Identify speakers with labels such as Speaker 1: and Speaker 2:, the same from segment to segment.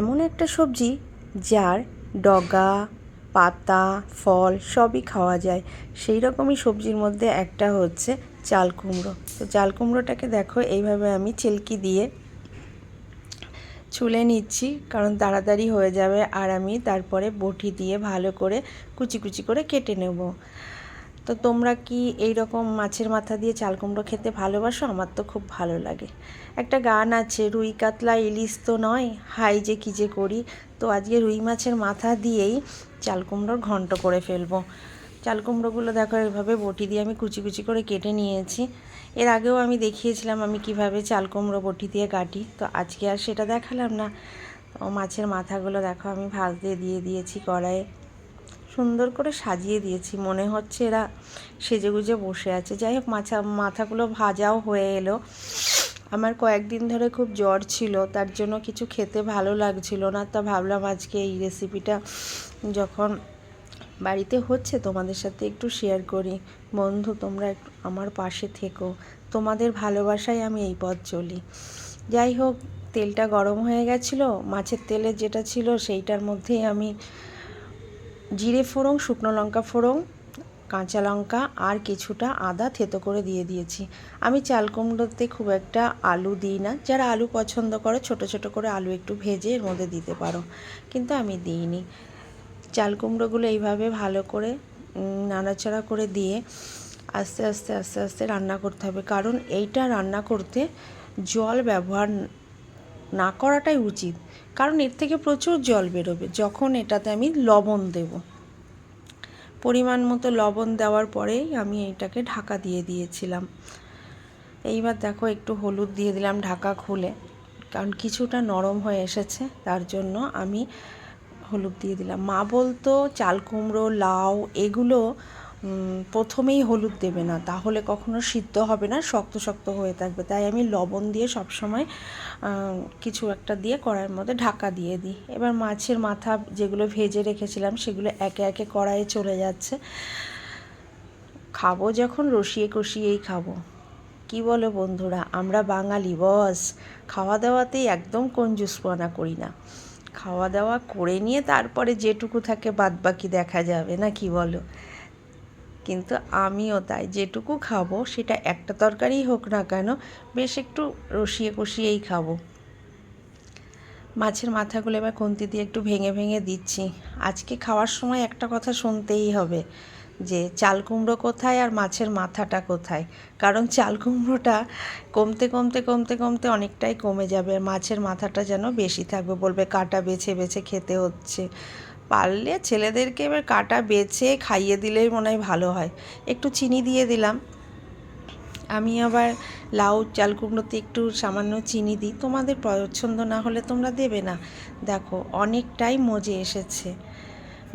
Speaker 1: এমন একটা সবজি যার ডগা, পাতা, ফল সবই খাওয়া যায়। সেই রকমই সবজির মধ্যে একটা হচ্ছে চাল কুমড়ো। তো চাল কুমড়োটাকে দেখো, এইভাবে আমি চিলকি দিয়ে ছুলে নিচ্ছি, কারণ তাড়াতাড়ি হয়ে যাবে আর আমি তারপরে বটি দিয়ে ভালো করে কুচি কুচি করে কেটে নেব। তো তোমরা কি এই রকম মাছের মাথা দিয়ে চাল কুমড়ো খেতে ভালোবাসো? আমার তো খুব ভালো লাগে। একটা গান আছে, রুই কাতলা ইলিশ তো নয়, হাই যে কী যে করি। তো আজকে রুই মাছের মাথা দিয়েই চাল কুমড়োর ঘন্ট করে ফেলব। চাল কুমড়োগুলো দেখো, এভাবে বটি দিয়ে আমি কুচি কুচি করে কেটে নিয়েছি। এর আগেও আমি দেখিয়েছিলাম আমি কীভাবে চাল কুমড়ো বটি দিয়ে কাটি। তো আজকে আর সেটা দেখালাম না। মাছের মাথাগুলো দেখো, আমি ভাজতে দিয়ে দিয়েছি কড়াইয়ে। সুন্দর করে সাজিয়ে দিয়েছি। মনে হচ্ছে এরা সেজে গুজে বসে আছে। যাই হোক, মাছা, মাথাগুলো ভাজাও হয়ে এলো। আমার কয়েকদিন ধরে খুব জ্বর ছিল, তার জন্য কিছু খেতে ভালো লাগছিল না। তা ভাবলাম আজকে এই রেসিপিটা যখন বাড়িতে হচ্ছে, তোমাদের সাথে একটু শেয়ার করি। বন্ধু, তোমরা একটু আমার পাশে থেকো। তোমাদের ভালোবাসায় আমি এই পথ চলি। যাই হোক, তেলটা গরম হয়ে গেছিল। মাছের তেলের যেটা ছিল, সেইটার মধ্যেই আমি জিরে ফোড়ং শুকনো লঙ্কা ফোড়ং কাঁচা লঙ্কা আর কিছুটা আদা থেতো করে দিয়ে দিয়েছি। আমি চাল কুমড়োতে খুব একটা আলু দিই না। যারা আলু পছন্দ করে, ছোট ছোট করে আলু একটু ভেজে এর মধ্যে দিতে পারো। কিন্তু আমি দিইনি। চাল কুমড়োগুলো এইভাবে ভালো করে নাড়াচাড়া করে দিয়ে আস্তে আস্তে আস্তে আস্তে রান্না করতে হবে। কারণ এইটা রান্না করতে জল ব্যবহার না করাটাই উচিত। কারণ এর থেকে প্রচুর জল বেরোবে, যখন এটাতে আমি লবণ দেব। পরিমাণ মতো লবণ দেওয়ার পরেই আমি এইটাকে ঢাকা দিয়ে দিয়েছিলাম। এইবার দেখো একটু হলুদ দিয়ে দিলাম ঢাকা খুলে। কারণ কিছুটা নরম হয়ে এসেছে, তার জন্য আমি হলুদ দিয়ে দিলাম। মা বলতো, চাল কুমড়ো, লাউ, এগুলো প্রথমেই হলুদ দেবে না, তাহলে কখনো সিদ্ধ হবে না, শক্ত শক্ত হয়ে থাকবে। তাই আমি লবণ দিয়ে সবসময় কিছু একটা দিয়ে কড়াইয়ের মধ্যে ঢাকা দিয়ে দিই। এবার মাছের মাথা যেগুলো ভেজে রেখেছিলাম, সেগুলো একে একে কড়াইয়ে চলে যাচ্ছে। খাব যখন, রসিয়ে কষিয়েই খাব। কি বলো বন্ধুরা, আমরা বাঙালি, বস। খাওয়া দাওয়াতেই একদম কঞ্জুসপনা করি না। খাওয়া দাওয়া করে নিয়ে তারপরে যেটুকু থাকে বাদ বাকি দেখা যাবে, না কি বলো? কিন্তু আমিও তাই যেটুকু খাব সেটা একটা তরকারি হোক না কেন, বেশ একটু রসিয়ে কষিয়েই খাব। মাছের মাথাগুলো এবার খুন্তি দিয়ে একটু ভেঙে ভেঙে দিচ্ছি। আজকে খাওয়ার সময় একটা কথা শুনতেই হবে যে, চাল কুমড়ো কোথায় আর মাছের মাথাটা কোথায়? কারণ চাল কুমড়োটা কমতে কমতে কমতে কমতে অনেকটাই কমে যাবে মাছের মাথাটা যেন বেশি থাকবে বলবে কাটা বেছে বেছে খেতে হচ্ছে। পারলে ছেলেদেরকে এবার কাটা বেছে খাইয়ে দিলেই মনে হয় ভালো হয়। একটু চিনি দিয়ে দিলাম। আমি আবার লাউ চাল কুমড়োতে একটু সামান্য চিনি দিই। তোমাদের পছন্দ না হলে তোমরা দেবে না। দেখো, অনেকটাই মজে এসেছে।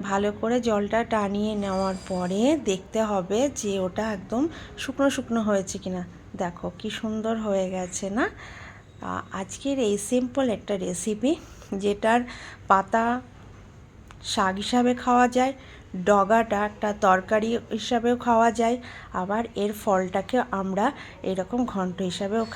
Speaker 1: ভালো করে জলটা টানিয়ে নেওয়ার পরে দেখতে হবে যে ওটা একদম শুকনো শুকনো হয়েছে কিনা। দেখো, কি সুন্দর হয়ে গেছে না? আজকের এই সিম্পল একটা রেসিপি যেটার পাতা শাক হিসাবে খাওয়া যায় ডগাটা একটা তরকারি হিসাবেও খাওয়া যায়, আবার এর ফলটাকে আমরা এরকম ঘন্ট হিসাবেও খাই।